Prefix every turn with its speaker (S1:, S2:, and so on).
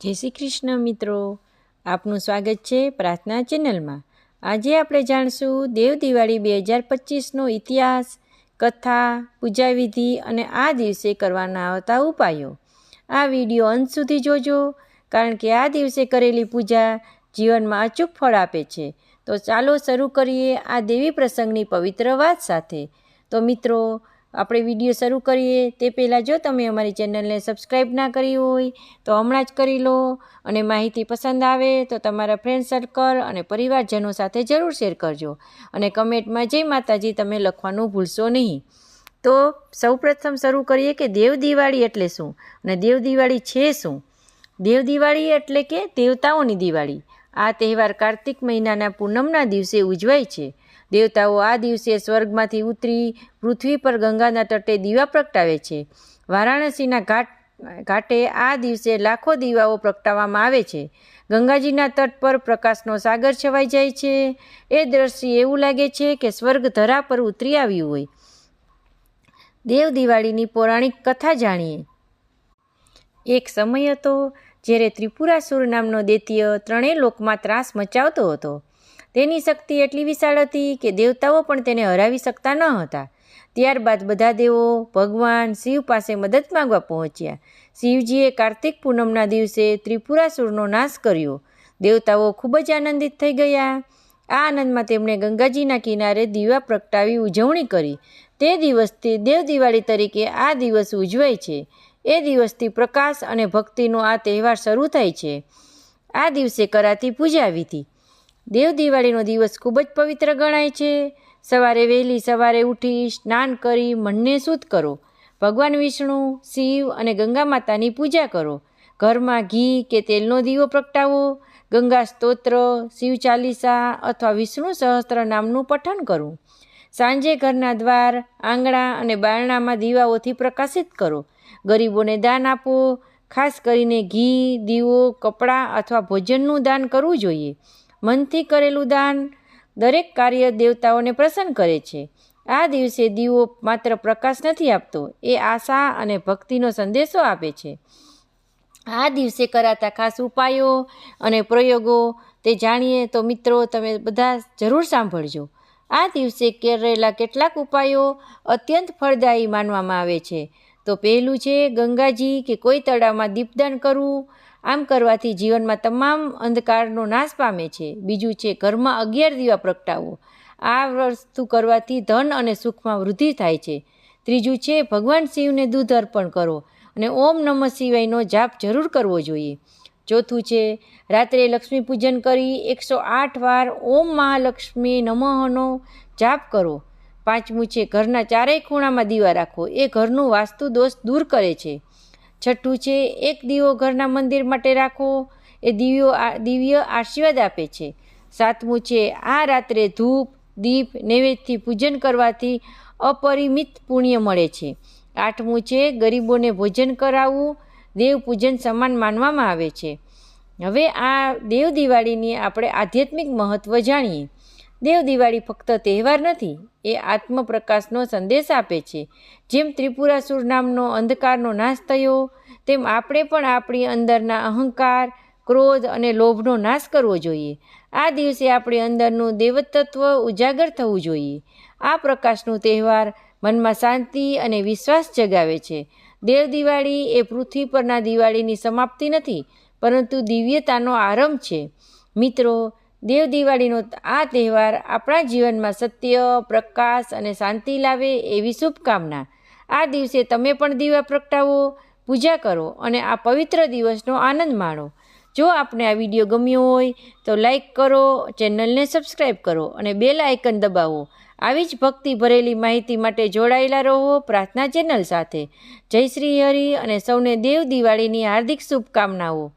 S1: જય શ્રી કૃષ્ણ મિત્રો. આપનું સ્વાગત છે પ્રાર્થના ચેનલમાં. આજે આપણે જાણશું દેવ દિવાળી બે હજાર પચીસનો ઇતિહાસ, કથા પૂજા વિધિ અને આ દિવસે કરવાના આવતા ઉપાયો. આ વીડિયો અંત સુધી જોજો, કારણ કે આ દિવસે કરેલી પૂજા જીવનમાં અચૂક ફળ આપે છે. તો ચાલો શરૂ કરીએ આ દેવી પ્રસંગની પવિત્ર વાત સાથે. તો મિત્રો આપણે વીડિયો શરૂ કરીએ તે પહેલાં જો તમે અમારી ચેનલને સબસ્ક્રાઈબ ના કરી હોય, તો હમણાં જ કરી લો. અને માહિતી પસંદ આવે તો તમારા ફ્રેન્ડ સર્કલ અને પરિવારજનો સાથે જરૂર શેર કરજો. અને કમેન્ટમાં જય માતાજી તમે લખવાનું ભૂલશો નહીં. તો સૌપ્રથમ શરૂ કરીએ કે દેવ દિવાળી એટલે શું? અને દેવ દિવાળી છે શું? દેવ દિવાળી એટલે કે દેવતાઓની દિવાળી. આ તહેવાર કાર્તિક મહિનાના પૂનમના દિવસે ઉજવાય છે. દેવતાઓ આ દિવસે સ્વર્ગમાંથી ઉતરી પૃથ્વી પર ગંગાના તટે દીવા પ્રગટાવે છે. વારાણસીના ઘાટ, ઘાટે આ દિવસે લાખો દીવાઓ પ્રગટાવવામાં આવે છે. ગંગાજીના તટ પર પ્રકાશનો સાગર છવાઈ જાય છે. એ દ્રશ્ય એવું લાગે છે કે સ્વર્ગ ધરા પર ઉતરી આવ્યું હોય. દેવ દિવાળીની પૌરાણિક કથા જાણીએ. એક સમય હતો જ્યારે ત્રિપુરાસુર નામનો દૈત્ય ત્રણેય લોકમાં ત્રાસ મચાવતો હતો. તેની શક્તિ એટલી વિશાળ હતી કે દેવતાઓ પણ તેને હરાવી શકતા ન હતા. ત્યારબાદ બધા દેવો ભગવાન શિવ પાસે મદદ માંગવા પહોંચ્યા. શિવજીએ કાર્તિક પૂનમના દિવસે ત્રિપુરાસુરનો નાશ કર્યો. દેવતાઓ ખૂબ જ આનંદિત થઈ ગયા. આ આનંદમાં તેમણે ગંગાજીના કિનારે દીવા પ્રગટાવી ઉજવણી કરી. તે દિવસથી દેવ દિવાળી તરીકે આ દિવસ ઉજવાય છે. એ દિવસથી પ્રકાશ અને ભક્તિનો આ તહેવાર શરૂ થાય છે. આ દિવસે કરાતી પૂજા વિધિ. દેવ દિવાળીનો દિવસ ખૂબ જ પવિત્ર ગણાય છે. સવારે વહેલી સવારે ઉઠી સ્નાન કરી મનને શુદ્ધ કરો. ભગવાન વિષ્ણુ, શિવ અને ગંગા માતાની પૂજા કરો. ઘરમાં ઘી કે તેલનો દીવો પ્રગટાવો. ગંગા સ્તોત્ર, શિવ ચાલીસા અથવા વિષ્ણુ સહસ્ત્ર નામનું પઠન કરવું સાંજે ઘરના દ્વાર, આંગણા અને બારણામાં દીવાઓથી પ્રકાશિત કરો. ગરીબોને દાન આપો, ખાસ કરીને ઘી, દીવો, કપડાં અથવા ભોજનનું દાન કરવું જોઈએ. મનથી કરેલું દાન દરેક કાર્ય દેવતાઓને પ્રસન્ન કરે છે. આ દિવસે દીવો માત્ર પ્રકાશ નથી આપતો, એ આશા અને ભક્તિનો સંદેશો આપે છે. આ દિવસે કરાતા ખાસ ઉપાયો અને પ્રયોગો તે જાણીએ તો મિત્રો તમે બધા જરૂર સાંભળજો. આ દિવસે કરેલા કેટલાક ઉપાયો અત્યંત ફળદાયી માનવામાં આવે છે. તો પહેલું છે ગંગાજી કે કોઈ તળાવમાં દીપદાન કરવું. આમ કરવાથી જીવનમાં તમામ અંધકારનો નાશ પામે છે. બીજું છે ઘરમાં અગિયાર દીવા પ્રગટાવો. આ વસ્તુ કરવાથી ધન અને સુખમાં વૃદ્ધિ થાય છે. ત્રીજું છે ભગવાન શિવને દૂધ અર્પણ કરો અને ઓમ નમઃ શિવાયનો જાપ જરૂર કરવો જોઈએ. ચોથું છે રાત્રે લક્ષ્મી પૂજન કરી એકસો આઠ વાર ઓમ મહાલક્ષ્મી નમઃનો જાપ કરો. પાંચમું છે, ઘરના ચારેય ખૂણામાં દીવા રાખો. એ ઘરનું વાસ્તુ દોષ દૂર કરે છે. છઠ્ઠું છે, એક દીવો ઘરના મંદિર માટે રાખો. એ દિવ્યો દિવ્ય આશીર્વાદ આપે છે. સાતમું છે, આ રાત્રે ધૂપ, દીપ, નૈવેદ્યથી પૂજન કરવાથી અપરિમિત પુણ્ય મળે છે. આઠમું છે, ગરીબોને ભોજન કરાવવું. દેવ પૂજન સમાન માનવામાં આવે છે. હવે આ દેવ દિવાળીની આપણે આધ્યાત્મિક મહત્ત્વ જાણીએ. દેવ દિવાળી ફક્ત તહેવાર નથી, એ આત્મપ્રકાશનો સંદેશ આપે છે. જેમ ત્રિપુરાસુર નામનો અંધકારનો નાશ થયો, તેમ આપણે પણ આપણી અંદરના અહંકાર, ક્રોધ અને લોભનો નાશ કરવો જોઈએ. આ દિવસે આપણી અંદરનું દેવતત્વ ઉજાગર થવું જોઈએ. આ પ્રકાશનું તહેવાર મનમાં શાંતિ અને વિશ્વાસ જગાવે છે. દેવ દિવાળી એ પૃથ્વી પરના દિવાળીની સમાપ્તિ નથી, પરંતુ દિવ્યતાનો આરંભ છે. મિત્રો દેવ દિવાળીનો આ તહેવાર આપણા જીવનમાં સત્ય, પ્રકાશ અને શાંતિ લાવે એવી શુભકામના. આ દિવસે તમે પણ દીવા પ્રગટાવો, પૂજા કરો અને આ પવિત્ર દિવસનો આનંદ માણો. જો આપને આ વીડિયો ગમ્યો હોય તો લાઈક કરો, ચેનલને સબસ્ક્રાઈબ કરો અને બેલ આઇકન દબાવો. આવી જ ભક્તિ ભરેલી માહિતી માટે જોડાયેલા રહો પ્રાર્થના ચેનલ સાથે. જય શ્રી હરિ અને સૌને દેવ દિવાળીની હાર્દિક શુભકામનાઓ.